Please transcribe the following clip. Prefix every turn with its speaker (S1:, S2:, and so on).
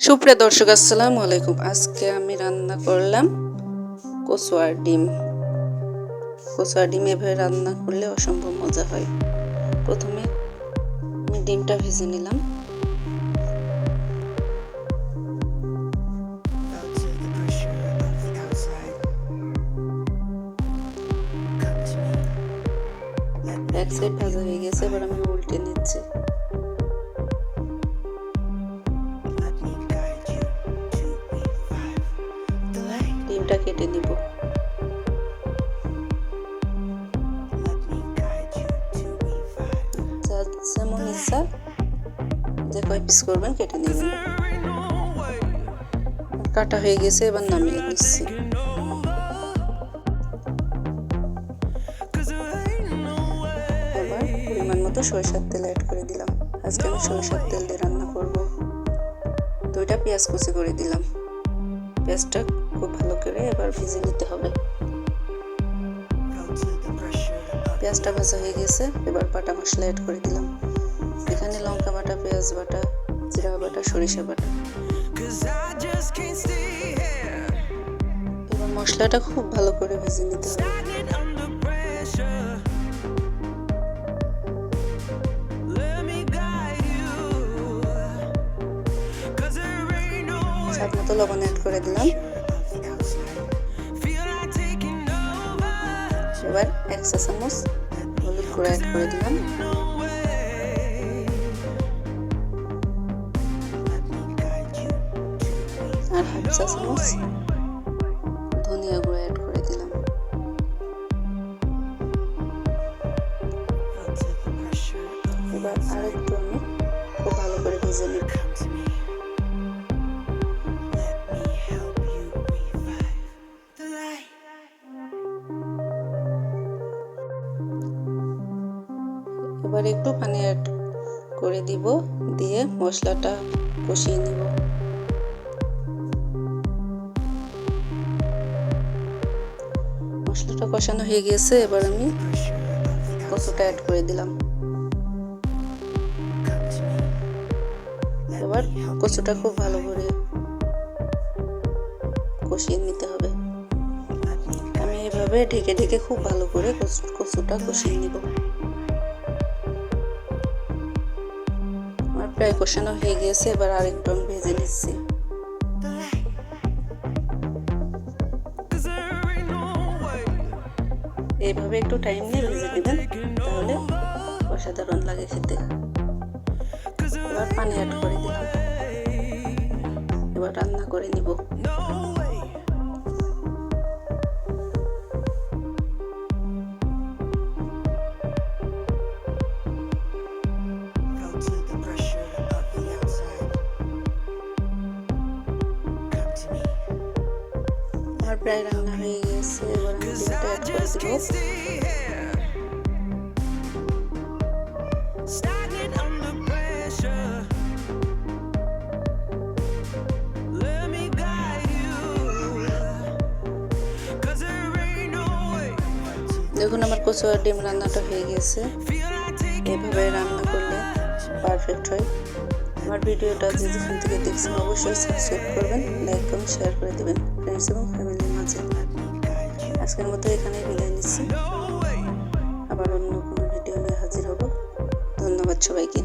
S1: সুপ্রিয় দর্শক, আসসালামু আলাইকুম। আজকে আমি রান্না করলাম কচুয়ার ডিম। কচুয়ার ডিম এভাবে রান্না করলে অসম্ভব মজা হয়। প্রথমে আমি ডিমটা ভেজে নিলাম। এক সাইড ভাজা হয়ে গেছে, এবার আমি উল্টে নিচ্ছি। ডিমটা কেটে নিব
S2: Let me guide you to E5.
S1: যা যেমন ইচ্ছা যে কয় পিস করবেন কেটে নেবেন। কাটা হয়ে গেছে, এবার নামিয়ে নিচ্ছি। এবার মতো সরিষার তেল অ্যাড করে দিলাম। আজকে আমি সরিষার তেল দিয়ে রান্না করব। দুইটা পেঁয়াজ কুচি করে দিলাম। পেঁয়াজটা খুব ভালো করে এবার ভেজে নিতে হবে। পেঁয়াজটা ভাজা হয়ে গেছে, এবার বাটা মশলা অ্যাড করে দিলাম। এখানে লঙ্কা বাটা, পেঁয়াজ বাটা, জিরা বাটা, সরিষা বাটা. এবার মশলাটা খুব ভালো করে ভেজে নিতে হবে। লবণ অ্যাড করে দিলাম। এবার এক চা চামচ হলুদ গুঁড়ো অ্যাড করে দিলাম। আর হাফ চা চামচ ধনিয়া গুঁড়ো অ্যাড করে দিলাম। এবার আরেকটু আমি খুব ভালো করে ভেজে নিব। এবার একটু পানি অ্যাড করে দিব, দিয়ে মশলাটা কষিয়ে নিব। মশলাটা কষানো হয়ে গেছে, এবার আমি কচুটা অ্যাড করে দিলাম. এবার কচুটা খুব ভালো করে কষিয়ে নিতে হবে। আমি এভাবে ঢেকে ঢেকে খুব ভালো করে কচু- কচুটা কষিয়ে নিব। প্রায় কষানো হয়ে গিয়েছে এবার আরেকটু আমি ভেজে নিচ্ছি. এইভাবে একটু টাইম নিয়ে ভেজে দেবেন তাহলে অসাধারণ লাগে খেতে। এবার পানি অ্যাড করে দিলাম। এবার রান্না করে নিব।
S2: more bread on me. So
S1: দেখুন আমার কচুয়ার ডিম রান্নাটা হয়ে গেছে। এভাবে রান্না করলে পারফেক্ট হয়। আমার ভিডিওটা যে যেখান থেকে দেখছেন, অবশ্যই সাবস্ক্রাইব করবেন লাইক করুন শেয়ার করে দেবেন। ফ্রেন্ডস এবং ফ্যামিলির মাঝে। আজকের মতো এখানে বিদায় নিচ্ছি। আবার অন্য কোনো ভিডিও নিয়ে হাজির হব। ধন্যবাদ সবাইকে।